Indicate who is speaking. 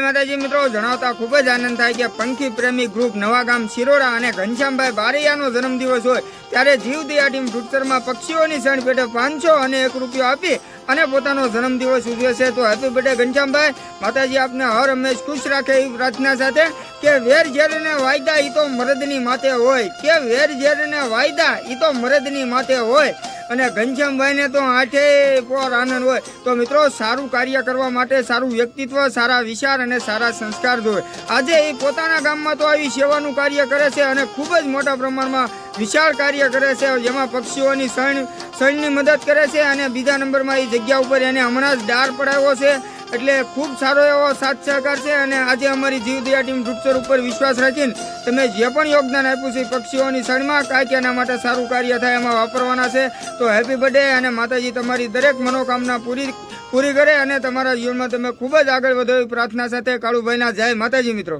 Speaker 1: માતાજી મિત્રો, જણાવતા ખૂબ જ આનંદ થાય કે પંખી પ્રેમી ગ્રુપ નવાગામ શિરોડા અને ઘનશ્યામભાઈ બારૈયાનો જન્મદિવસ હોય ત્યારે જીવદયા ટીમ ફૂટસરમાં પક્ષીઓની શણ પેટે પાંચસો અને એક રૂપિયો આપી અને પોતાનો જન્મદિવસ ઉજવે છે તો હેપી બર્થડે ઘનશ્યામભાઈ. માતાજી આપને હર હંમેશ ખુશ રાખે એવી પ્રાર્થના સાથે કે વેર ઝેરને વાયદા ઈ તો મરદની માથે હોય. કે વેર ઝેરને વાયદા ઈ તો મરદની માથે હોય. અને ઘનશ્યામભાઈને તો આઠે પોર આનંદ હોય. તો મિત્રો, સારું કાર્ય કરવા માટે સારું વ્યક્તિત્વ, સારા વિચાર અને સારા સંસ્કાર જોઈએ આજે એ પોતાના ગામમાં તો આવી સેવાનું કાર્ય કરે છે અને ખૂબ જ મોટા પ્રમાણમાં વિશાળ કાર્ય કરે છે. જેમાં પક્ષીઓની શણ શણની મદદ કરે છે અને બીજા નંબરમાં એ જગ્યા ઉપર એને હમણાં જ ડાર પડાવ્યો છે. એટલે ખૂબ સારો એવો સાથ સહકાર છે અને આજે અમારી જીવદયા ટીમ ડૂબસર ઉપર વિશ્વાસ રાખીને તમે જે પણ યોગદાન આપ્યું છે પક્ષીઓની શણમાં કાંઈક એના માટે સારું કાર્ય થાય એમાં વાપરવાના છે. તો હેપી બર્થડે અને માતાજી તમારી દરેક મનોકામના પૂરી પૂરી કરે અને તમારા જીવનમાં તમે ખૂબ જ આગળ વધો એવી પ્રાર્થના સાથે કાળુભાઈના જય માતાજી મિત્રો.